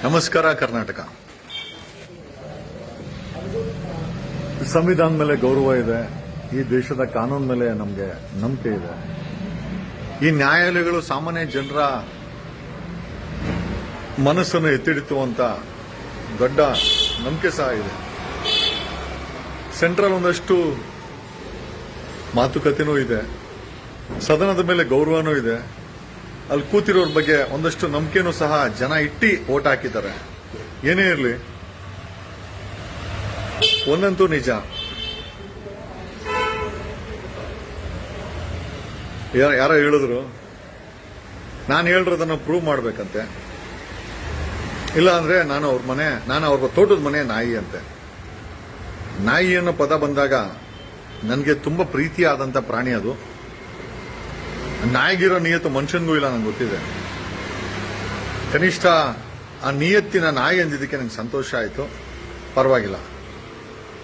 ನಮಸ್ಕಾರ, ಕರ್ನಾಟಕ. ಸಂವಿಧಾನ ಮೇಲೆ ಗೌರವ ಇದೆ. ಈ ದೇಶದ ಕಾನೂನು ಮೇಲೆ ನಮಗೆ ನಂಬಿಕೆ ಇದೆ. ಈ ನ್ಯಾಯಾಲಯಗಳು ಸಾಮಾನ್ಯ ಜನರ ಮನಸ್ಸನ್ನು ಎತ್ತಿಡಿತು ದೊಡ್ಡ ನಂಬಿಕೆ ಸಹ ಇದೆ. ಸೆಂಟ್ರಲ್ ಒಂದಷ್ಟು ಮಾತುಕತೆನೂ ಇದೆ. ಸದನದ ಮೇಲೆ ಗೌರವನೂ ಇದೆ. ಅಲ್ಲಿ ಕೂತಿರೋರ ಬಗ್ಗೆ ಒಂದಷ್ಟು ನಂಬಿಕೆನೂ ಸಹ ಜನ ಇಟ್ಟಿ ಓಟ್ ಹಾಕಿದ್ದಾರೆ. ಏನೇ ಇರಲಿ, ಒಂದಂತೂ ನಿಜ. ಯಾರ- ಹೇಳಿದ್ರು, ನಾನು ಹೇಳಿರೋದನ್ನ ಪ್ರೂವ್ ಮಾಡಬೇಕಂತೆ. ಇಲ್ಲ ಅಂದ್ರೆ ನಾನು ಅವ್ರ ಮನೆ, ನಾನು ಅವ್ರ ತೋಟದ ಮನೆ ನಾಯಿ ಅಂತೆ. ನಾಯಿ ಅನ್ನೋ ಪದ ಬಂದಾಗ ನನಗೆ ತುಂಬಾ ಪ್ರೀತಿಯಾದಂಥ ಪ್ರಾಣಿ ಅದು. ನಾಯಿಗಿರೋ ನಿಯತ್ತು ಮನುಷ್ಯನಿಗೂ ಇಲ್ಲ, ನಂಗೆ ಗೊತ್ತಿದೆ. ಕನಿಷ್ಠ ಆ ನಿಯತ್ತಿನ ನಾಯಿ ಅಂದಿದ್ದಕ್ಕೆ ನಂಗೆ ಸಂತೋಷ ಆಯಿತು. ಪರವಾಗಿಲ್ಲ.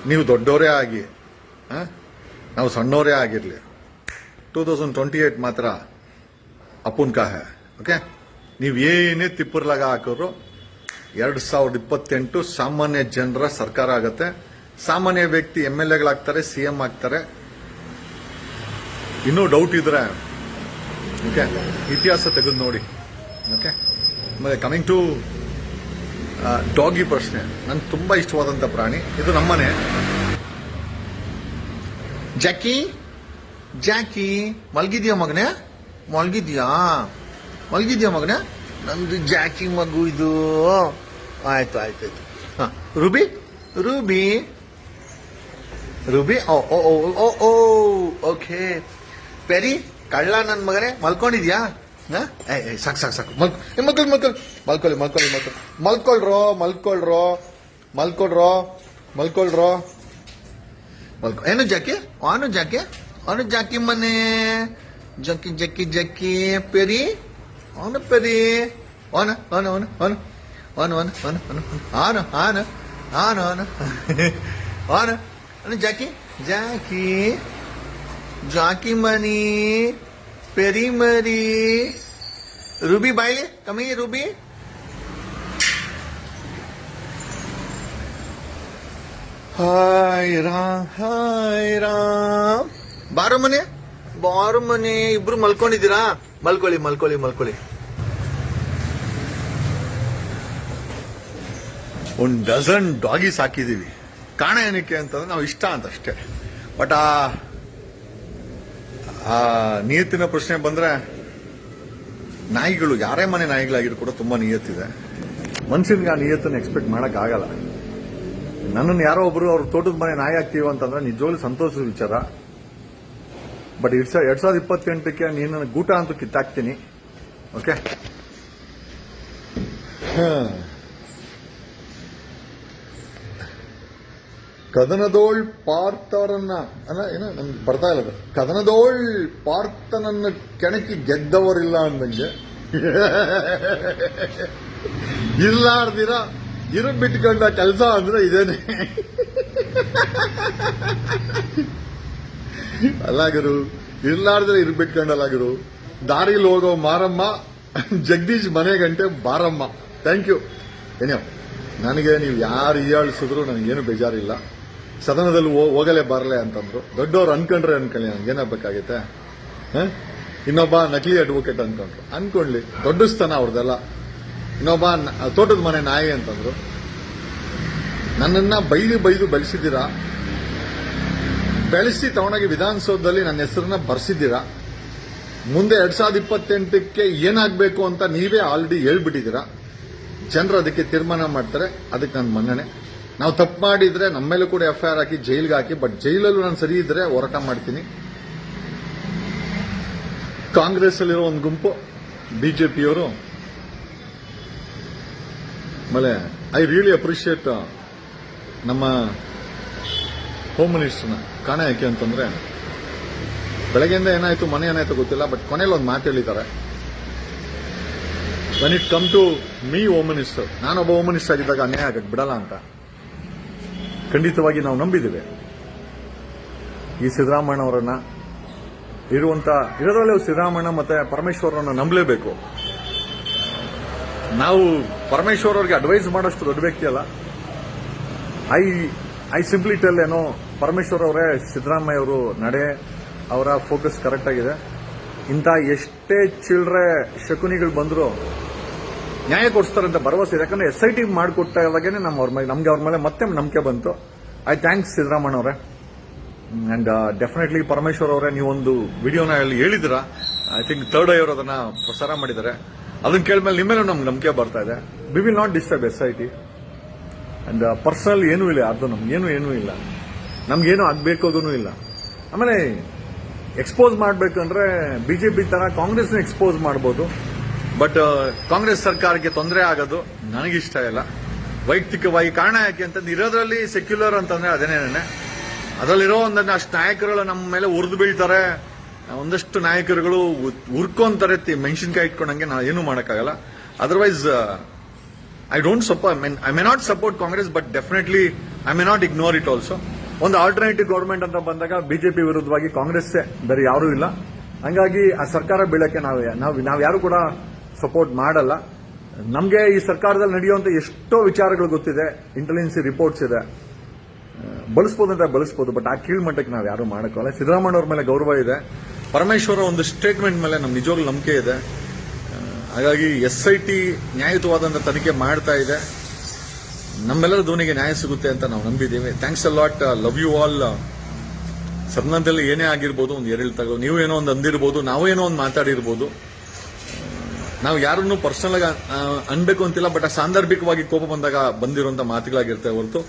ನೀವು ದೊಡ್ಡವರೇ ಆಗಿ? ನಾವು ಸಣ್ಣವರೇ ಆಗಿರಲಿ. ಟೂ ತೌಸಂಡ್ ಟ್ವೆಂಟಿ ಏಟ್ ಮಾತ್ರ ಅಪ್ಪುನ್ ಕಾಹೆ ಓಕೆ? ನೀವು ಏನೇ ತಿಪ್ಪರ್ಲಾಗ ಹಾಕಿದ್ರು ಎರಡು ಸಾವಿರದ ಇಪ್ಪತ್ತೆಂಟು ಸಾಮಾನ್ಯ ಜನರ ಸರ್ಕಾರ ಆಗುತ್ತೆ. ಸಾಮಾನ್ಯ ವ್ಯಕ್ತಿ ಎಂ ಎಲ್ ಎಗಳಾಗ್ತಾರೆ, ಸಿ ಎಂ ಆಗ್ತಾರೆ. ಇನ್ನೂ ಡೌಟ್ ಇದ್ರೆ ಓಕೆ ಇತಿಹಾಸ ತೆಗೆದು ನೋಡಿ. ಓಕೆ ಮತ್ತೆ ಕಮಿಂಗ್ ಟು ಡಾಗಿ ಪ್ರಶ್ನೆ. ನಂಗೆ ತುಂಬಾ ಇಷ್ಟವಾದಂತ ಪ್ರಾಣಿ. ಇದು ನಮ್ಮನೆ. ಜಾಕಿ ಜಾಕಿ ಮಲ್ಗಿದ್ಯಾ ಮಗನೇ? ಮಲ್ಗಿದ್ಯಾ? ಮಲ್ಗಿದ್ಯಾ ಮಗನೇ? ನಂದು ಜಾಕಿ ಮಗು ಇದು. ಆಯ್ತು ಆಯ್ತು ಆಯ್ತು. ರುಬಿ ರುಬಿ ರುಬಿ ರೂಬಿ ಓ ಓ ಓ ಓ ಓ ಓಕೆ. ಪೆರಿ ಕಳ್ಳ ನನ್ನ ಮಗನೇ ಮಲ್ಕೊಂಡಿದ್ಯಾ? ಸಾಕ್ ಸಾಕ್, ಸಾಕು. ಮಲ್ಕೊ ಮಲ್ಕೊಳ್ಳಿ ಮಲ್ಕೊಳ್ಳಿ ಮಲ್ಕೊಳ್ಳಿ ಮಲ್ಕೊಳ್ಳಿ ಮಲ್ಕೊಳ್ಳಿ ಮಲ್ಕೊಳ್ರೋ ಮಲ್ಕೊಳ್ರೋ ಮಲ್ಕೊಳ್ರೋ ಮಲ್ಕೊಳ್ರೋ. ಮಲ್ಕೊ ಏನು ಜಾಕಿ? ಆನು ಜಾಕಿ? ಅವನು ಜಾಕಿ ಮನೆ. Jackie Jackie Jackie Perry? ಅವನು ಪೆರಿ. ಅವನ ಅವನು ಅವನು ಅವನು ಅವನು ಅವನು ಅವನು ಅವನು ಅವನು ಅವನು ಅವನು ಅವನು ಅವನು ಜಾಕಿ? ಜಾಕಿ. ಜಾಕಿ ಮನಿ ಪೆರಿ ಮರಿ ರೂಬಿ ಬಾಯ್ಲಿ ಕಮಿ Ruby. Hi Ram hi Ram. ಬಾರು ಮನೆ ಬಾರು ಮನೆ. ಇಬ್ರು ಮಲ್ಕೊಂಡಿದ್ದೀರಾ? ಮಲ್ಕೊಳ್ಳಿ ಮಲ್ಕೊಳ್ಳಿ ಮಲ್ಕೊಳ್ಳಿ. ಒಂದ್ ಡಜನ್ ಡಾಗಿ ಸಾಕಿದ್ದೀವಿ ಕಾರಣ ಏನಕ್ಕೆ ಅಂತಂದ್ರೆ, ನಾವು ಇಷ್ಟ ಅಂತ ಅಷ್ಟೇ. ಬಟ್ ಆ ಆ, ನಿಯತ್ತಿನ ಪ್ರಶ್ನೆ ಬಂದ್ರೆ, ನಾಯಿಗಳು, ಯಾರೇ ಮನೆ ನಾಯಿಗಳಾಗಿರು ಕೂಡ ತುಂಬಾ ನಿಯತ್ತಿದೆ. ಮನುಷ್ಯನಿಗೆ ಆ ನಿಯತ್ತನ್ನು ಎಕ್ಸ್ಪೆಕ್ಟ್ ಮಾಡಕ್ ಆಗಲ್ಲ ನನ್ನನ್ನು ಯಾರೋ ಒಬ್ರು ಅವ್ರ ತೋಟದ ಮನೆ ನಾಯಿ ಆಗ್ತೀವಿ ಅಂತಂದ್ರೆ ನಿಜವಾಗ್ಲೂ ಸಂತೋಷದ ವಿಚಾರ. ಬಟ್ ಎರಡ್ ಸಾವಿರ ಎರಡ್ ಸಾವಿರದ ಇಪ್ಪತ್ತೆಂಟಕ್ಕೆ ನೀನು ಗೂಟ ಅಂತೂ ಕಿತ್ತಾಕ್ತೀನಿ. ಓಕೆ ಕದನದೋಳ್ ಪಾರ್ಥರನ್ನ, ಅಲ್ಲ, ಏನ ನಮ್ಗೆ ಬರ್ತಾ ಇಲ್ಲ. ಕದನದೋಳ್ ಪಾರ್ಥನನ್ನ ಕೆಣಕಿ ಗೆದ್ದವರಿಲ್ಲ ಅಂದಂಗೆ. ಇಲ್ಲಾರ್ದಿರ ಇರು ಬಿಟ್ಕೊಂಡ ಕೆಲಸ ಅಂದ್ರೆ ಇದೇನೆ. ಅಲ್ಲ ಗುರು, ಇರ್ಲಾರ್ದ್ರೆ ಇರು ಬಿಟ್ಕೊಂಡಲ್ಲಾಗರು ದಾರಿಲಿ ಹೋಗೋ ಮಾರಮ್ಮ, ಜಗದೀಶ್ ಮನೆ ಗಂಟೆ ಬಾರಮ್ಮ. ಥ್ಯಾಂಕ್ ಯು ಏನೋ ನನಗೆ ನೀವು ಯಾರು ಹೀಯಾಳಿಸಿದ್ರು ನನಗೇನು ಬೇಜಾರಿಲ್ಲ. ಸದನದಲ್ಲಿ ಹೋಗಲೇ ಬರಲೇ ಅಂತಂದ್ರು. ದೊಡ್ಡವ್ರು ಅನ್ಕೊಂಡ್ರೆ ಅನ್ಕೊಳ್ಳಿ ನನಗೇನಾಗಬೇಕಾಗೈತೆ? ಇನ್ನೊಬ್ಬ ನಕಲಿ ಅಡ್ವೊಕೇಟ್ ಅನ್ಕೊಂಡ್ರು. ಅನ್ಕೊಳ್ಳಿ ದೊಡ್ಡ ಸ್ಥಾನ ಅವ್ರದ್ದೆಲ್ಲ ಇನ್ನೊಬ್ಬ ತೋಟದ ಮನೆ ನಾಯಿ ಅಂತಂದ್ರು. ನನ್ನನ್ನ ಬೈದು ಬೈದು ಬೆಳೆಸಿದ್ದೀರಾ? ಬೆಳೆಸಿ ತಗೊಂಡಾಗಿ ವಿಧಾನಸೌಧದಲ್ಲಿ ನನ್ನ ಹೆಸರನ್ನ ಬರ್ಸಿದ್ದೀರಾ? ಮುಂದೆ ಎರಡ್ ಸಾವಿರದ ಇಪ್ಪತ್ತೆಂಟಕ್ಕೆ ಏನಾಗಬೇಕು ಅಂತ ನೀವೇ ಆಲ್ರೆಡಿ ಹೇಳ್ಬಿಟ್ಟಿದ್ದೀರಾ? ಜನರು ಅದಕ್ಕೆ ತೀರ್ಮಾನ ಮಾಡ್ತಾರೆ, ಅದಕ್ಕೆ ನನ್ನ ಮನ್ನಣೆ. ನಾವು ತಪ್ಪು ಮಾಡಿದ್ರೆ ನಮ್ಮ ಮೇಲೂ ಕೂಡ ಎಫ್ಐಆರ್ ಹಾಕಿ ಜೈಲ್ಗೆ ಹಾಕಿ ಬಟ್ ಜೈಲಲ್ಲೂ ನಾನು ಸರಿ ಇದ್ರೆ ಹೋರಾಟ ಮಾಡ್ತೀನಿ. ಕಾಂಗ್ರೆಸ್ ಅಲ್ಲಿರೋ ಒಂದು ಗುಂಪು, ಬಿಜೆಪಿಯವರು, ಆಮೇಲೆ ಐ ರಿಯಲಿ ಅಪ್ರಿಷಿಯೇಟ್ ನಮ್ಮ ಹೋಮ್ ಮಿನಿಸ್ಟರ್ನ ಕಾರಣ ಯಾಕೆ ಅಂತಂದ್ರೆ, ಬೆಳಗ್ಗೆಯಿಂದ ಏನಾಯ್ತು, ಮನೆ ಏನಾಯ್ತು ಗೊತ್ತಿಲ್ಲ ಬಟ್ ಕೊನೆಯಲ್ಲಿ ಒಂದು ಮಾತು ಹೇಳಿದ್ದಾರೆ. When it come to me home minister ನಾನೊಬ್ಬ ಹೋಮ್ ಮಿನಿಸ್ಟರ್ ಆಗಿದ್ದಾಗ ಅನ್ಯಾಯ ಆಗಕ್ಕೆ ಬಿಡಲ್ಲ ಅಂತ. ಖಂಡಿತವಾಗಿ ನಾವು ನಂಬಿದ್ದೇವೆ. ಈ ಸಿದ್ದರಾಮಯ್ಯ ಅವರನ್ನ ಇರುವಂತ, ಇರೋದ್ರಲ್ಲೇ ಸಿದ್ದರಾಮಯ್ಯ ಮತ್ತೆ ಪರಮೇಶ್ವರನ್ನ ನಂಬಲೇಬೇಕು. ನಾವು ಪರಮೇಶ್ವರ್ ಅವ್ರಿಗೆ ಅಡ್ವೈಸ್ ಮಾಡೋಷ್ಟು ದೊಡ್ಡ ವ್ಯಕ್ತಿ ಅಲ್ಲ. ಐ ಐ ಸಿಂಪ್ಲಿ ಟೆಲ್ ಏನೋ ಪರಮೇಶ್ವರ್ ಅವರೇ ಸಿದ್ದರಾಮಯ್ಯ ಅವರು ನಡೆ, ಅವರ ಫೋಕಸ್ ಕರೆಕ್ಟ್ ಆಗಿದೆ. ಇಂಥ ಎಷ್ಟೇ ಚಿಲ್ಡ್ರೆ ಶಕುನಿಗಳು ಬಂದ್ರು ನ್ಯಾಯ ಕೊಡಿಸ್ತಾರಂತ ಭರವಸೆ ಇದೆ. ಯಾಕಂದ್ರೆ ಎಸ್ ಐ ಟಿ ಮಾಡಿಕೊಟ್ಟಾಗೇನೆ ನಮ್ಮ ಅವ್ರ ಮೇಲೆ ನಮಗೆ ಅವ್ರ ಮೇಲೆ ಮತ್ತೆ ನಂಬಿಕೆ ಬಂತು. ಐ ಥ್ಯಾಂಕ್ಸ್ ಸಿದ್ದರಾಮಣ್ಣ ಅವರೇ. ಅಂಡ್ ಡೆಫಿನೆಟ್ಲಿ ಪರಮೇಶ್ವರ್ ಅವರೇ ನೀವೊಂದು ವಿಡಿಯೋನ ಅಲ್ಲಿ ಹೇಳಿದಿರ ಐ ಥಿಂಕ್ ಥರ್ಡ್ ಐ ಅವರು ಅದನ್ನ ಪ್ರಸಾರ ಮಾಡಿದ್ದಾರೆ. ಅದನ್ನ ಕೇಳ್ಮೇಲೆ ನಿಮ್ಮೇಲೂ ನಮ್ಗೆ ನಂಬಿಕೆ ಬರ್ತಾ ಇದೆ. We will not disturb S I T and personal ಏನೂ ಇಲ್ಲ ಅದು ನಮ್ಗೇನು ಏನೂ ಇಲ್ಲ. ನಮ್ಗೇನು ಆಗ್ಬೇಕೋದೂ ಇಲ್ಲ. ಆಮೇಲೆ ಎಕ್ಸ್ಪೋಸ್ ಮಾಡ್ಬೇಕಂದ್ರೆ ಬಿಜೆಪಿ ತರ ಕಾಂಗ್ರೆಸ್ನ ಎಕ್ಸ್ಪೋಸ್ ಮಾಡ್ಬೋದು. ಬಟ್ ಕಾಂಗ್ರೆಸ್ ಸರ್ಕಾರಕ್ಕೆ ತೊಂದರೆ ಆಗೋದು ನನಗಿಷ್ಟ ಇಲ್ಲ. ವೈಯಕ್ತಿಕವಾಗಿ ಕಾರಣ ಯಾಕೆ ಅಂತಂದ್ರೆ ಇರೋದ್ರಲ್ಲಿ ಸೆಕ್ಯುಲರ್ ಅಂತಂದ್ರೆ ಅದೇನೇನೆ ಅದರಲ್ಲಿರೋ ಒಂದನ್ನು ಅಷ್ಟು ನಾಯಕರುಗಳು ನಮ್ಮ ಮೇಲೆ ಉರಿದು ಬೀಳ್ತಾರೆ. ಒಂದಷ್ಟು ನಾಯಕರುಗಳು ಉರ್ಕೊಂತಾರೆ ಮೆಣಸಿನ್ಕಾಯಿ ಇಟ್ಕೊಂಡಂಗೆ ನಾವು ಏನೂ ಮಾಡೋಕ್ಕಾಗಲ್ಲ. Otherwise I don't support I may not support Congress but definitely I may not ignore it also ಒಂದು ಆಲ್ಟರ್ನೇಟಿವ್ ಗೌರ್ಮೆಂಟ್ ಅಂತ ಬಂದಾಗ ಬಿಜೆಪಿ ವಿರುದ್ಧವಾಗಿ ಕಾಂಗ್ರೆಸ್ ಬೇರೆ ಯಾರೂ ಇಲ್ಲ. ಹಂಗಾಗಿ ಆ ಸರ್ಕಾರ ಬೀಳಕ್ಕೆ ನಾವು ನಾವು ಯಾರು ಕೂಡ ಸಪೋರ್ಟ್ ಮಾಡಲ್ಲ. ನಮಗೆ ಈ ಸರ್ಕಾರದಲ್ಲಿ ನಡೆಯುವಂಥ ಎಷ್ಟೋ ವಿಚಾರಗಳು ಗೊತ್ತಿದೆ. ಇಂಟೆಲಿಜೆನ್ಸಿ ರಿಪೋರ್ಟ್ಸ್ ಇದೆ. ಬಳಸ್ಬೋದು ಅಂತ ಬಳಸ್ಬೋದು ಬಟ್ ಆ ಕೀಳ್ಮಟ್ಟಕ್ಕೆ ನಾವು ಯಾರು ಮಾಡೋಕ್ಕಲ್ಲ ಸಿದ್ದರಾಮಯ್ಯ ಅವ್ರ ಮೇಲೆ ಗೌರವ ಇದೆ. ಪರಮೇಶ್ವರ ಒಂದು ಸ್ಟೇಟ್ಮೆಂಟ್ ಮೇಲೆ ನಮ್ಮ ನಿಜವಾಗ್ಲೂ ನಂಬಿಕೆ ಇದೆ. ಹಾಗಾಗಿ ಎಸ್ ಐ ಟಿ ನ್ಯಾಯಯುತವಾದಂಥ ತನಿಖೆ ಮಾಡ್ತಾ ಇದೆ. ನಮ್ಮೆಲ್ಲರ ಧ್ವನಿಗೆ ನ್ಯಾಯ ಸಿಗುತ್ತೆ ಅಂತ ನಾವು ನಂಬಿದ್ದೀವಿ. Thanks a lot love you all ಸದನದಲ್ಲಿ ಏನೇ ಆಗಿರ್ಬೋದು, ಒಂದು ಎರಡು ತಗೋ ನೀವು ಏನೋ ಒಂದು ಅಂದಿರ್ಬೋದು, ನಾವು ಏನೋ ಒಂದು ಮಾತಾಡಿರ್ಬೋದು. ನಾವು ಯಾರನ್ನು ಪರ್ಸನಲ್ ಆಗಿ ಅನ್ಬೇಕು ಅಂತಿಲ್ಲ ಬಟ್ ಆ ಸಾಂದರ್ಭಿಕವಾಗಿ ಕೋಪ ಬಂದಾಗ ಬಂದಿರುವಂತ ಮಾತುಗಳಾಗಿರ್ತವೆ ಹೊರತು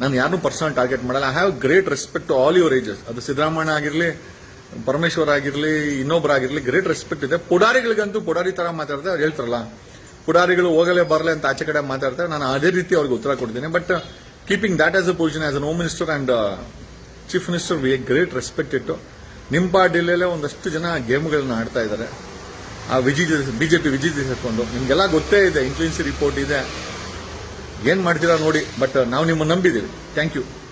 ನಾನು ಯಾರನ್ನೂ ಪರ್ಸನಲ್ ಟಾರ್ಗೆಟ್ ಮಾಡಲ್ಲ. I have great respect to all your ages ಅದು ಸಿದ್ದರಾಮಯ್ಯ ಆಗಿರಲಿ, ಪರಮೇಶ್ವರ್ ಆಗಿರಲಿ ಇನ್ನೊಬ್ಬರಾಗಿರಲಿ ಗ್ರೇಟ್ ರೆಸ್ಪೆಕ್ಟ್ ಇದೆ. ಪುಡಾರಿಗಳಿಗಂತೂ ಪುಡಾರಿ ತರ ಮಾತಾಡ್ತಾರೆ, ಅವ್ರು ಹೇಳ್ತಾರಲ್ಲ, ಪುಡಾರಿಗಳು ಹೋಗಲೇ ಬರಲೆ ಅಂತ ಆಚೆ ಕಡೆ ಮಾತಾಡ್ತಾರೆ, ನಾನು ಅದೇ ರೀತಿ ಅವ್ರಿಗೆ ಉತ್ತರ ಕೊಡ್ತೀನಿ. But keeping that as a position as an home minister and chief minister we great respect ಇಟ್ಟು, ನಿಮ್ಮ ಡಿಲ್ಲೆಲ್ಲೇ ಒಂದಷ್ಟು ಜನ ಗೇಮ್ಗಳನ್ನ ಆಡ್ತಾ ಇದ್ದಾರೆ. ಆ ವಿಜಿ ಬಿಜೆಪಿ ವಿಜಿ ಸೇರ್ಕೊಂಡು. ನಿಮ್ಗೆಲ್ಲ ಗೊತ್ತೇ ಇದೆ ಇನ್ಫ್ಲೂಯೆನ್ಸಿ ರಿಪೋರ್ಟ್ ಇದೆ. ಏನ್ ಮಾಡ್ತೀರಾ ನೋಡಿ ಬಟ್ ನಾವು ನಿಮ್ಮನ್ನು ನಂಬಿದ್ದೀವಿ. Thank you